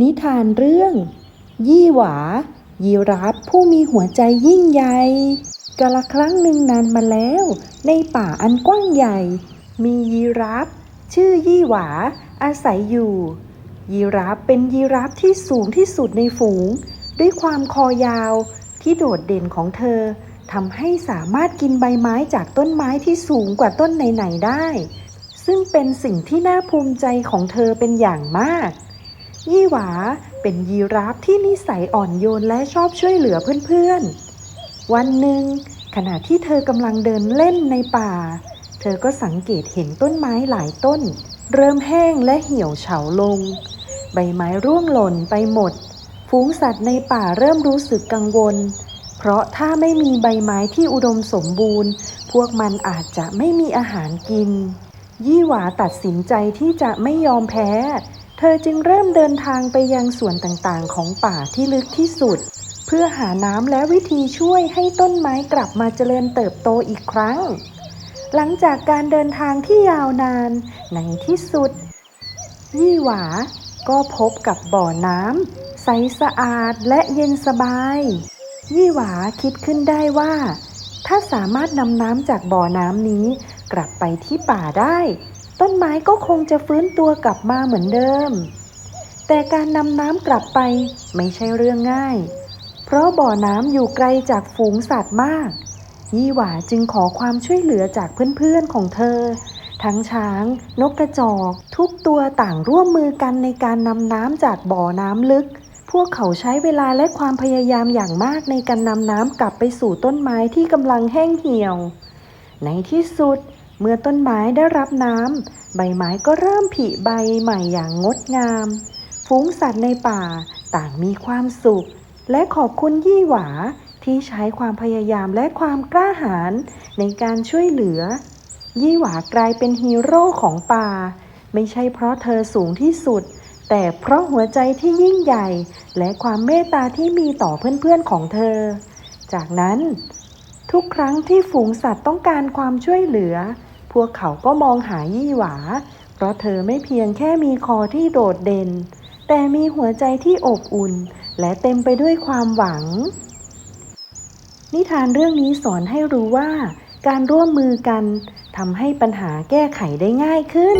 นิทานเรื่อง ยี่หวา ยีราฟผู้มีหัวใจยิ่งใหญ่กาละครั้งหนึ่งนานมาแล้ว ในป่าอันกว้างใหญ่ มียีราฟชื่อยี่หวา อาศัยอยู่ ยีราฟเป็นยีราฟที่สูงที่สุดในฝูง ด้วยความคอยาวที่โดดเด่นของเธอทำให้สามารถกินใบไม้จากต้นไม้ที่สูงกว่าต้นไหนๆได้ ซึ่งเป็นสิ่งที่น่าภูมิใจของเธอเป็นอย่างมาก ยี่หวาเป็นยีราฟที่นิสัยอ่อนโยนและชอบช่วยเหลือเพื่อนๆ วันหนึ่ง ขณะที่เธอกำลังเดินเล่นในป่า เธอก็สังเกตเห็นต้นไม้หลายต้น เริ่มแห้งและเหี่ยวเฉาลง ใบไม้ร่วงหล่นไปหมด ฝูงสัตว์ในป่าเริ่มรู้สึกกังวล เพราะถ้าไม่มีใบไม้ที่อุดมสมบูรณ์ พวกมันอาจจะไม่มีอาหารกิน ยี่หวาตัดสินใจที่จะไม่ยอมแพ้ ธอจึงเริ่มเดินทางไปยังส่วนต่างๆ ของป่าที่ลึกที่สุด เพื่อหาน้ำและวิธีช่วยให้ต้นไม้กลับมาเจริญเติบโตอีกครั้ง หลังจากการเดินทางที่ยาวนานในที่สุด ยี่หวา ก็พบกับบ่อน้ำใสสะอาดและเย็นสบาย ยี่หวาคิดขึ้นได้ว่า ถ้าสามารถนำน้ำจากบ่อน้ำนี้ กลับไปที่ป่าได้ ต้นไม้ก็คงจะฟื้นตัวกลับมาเหมือนเดิม แต่การนำน้ำกลับไปไม่ใช่เรื่องง่าย เพราะบ่อน้ำอยู่ไกลจากฝูงสัตว์มาก ยี่หวาจึงขอความช่วยเหลือจากเพื่อนๆของเธอ ทั้งช้าง นกกระจอก ทุกตัวต่างร่วมมือกันในการนำน้ำจากบ่อน้ำลึก พวกเขาใช้เวลาและความพยายามอย่างมากในการนำน้ำกลับไปสู่ต้นไม้ที่กำลังแห้งเหี่ยว ในที่สุด เมื่อต้นไม้ได้รับน้ำใบไม้ก็เริ่มผลิใบใหม่อย่างงดงาม ฝูงสัตว์ในป่าต่างมีความสุข และขอบคุณยี่หวาที่ใช้ความพยายามและความกล้าหาญในการช่วยเหลือ ยี่หวากลายเป็นฮีโร่ของป่า ไม่ใช่เพราะเธอสูงที่สุด แต่เพราะหัวใจที่ยิ่งใหญ่ และความเมตตาที่มีต่อเพื่อนๆของเธอ จากนั้น ทุกครั้งที่ฝูงสัตว์ต้องการความช่วยเหลือ พวกเขาก็มองหายี่หวา เพราะเธอไม่เพียงแค่มีคอที่โดดเด่น แต่มีหัวใจที่อบอุ่น และเต็มไปด้วยความหวัง นิทานเรื่องนี้สอนให้รู้ว่า การร่วมมือกันทำให้ปัญหาแก้ไขได้ง่ายขึ้น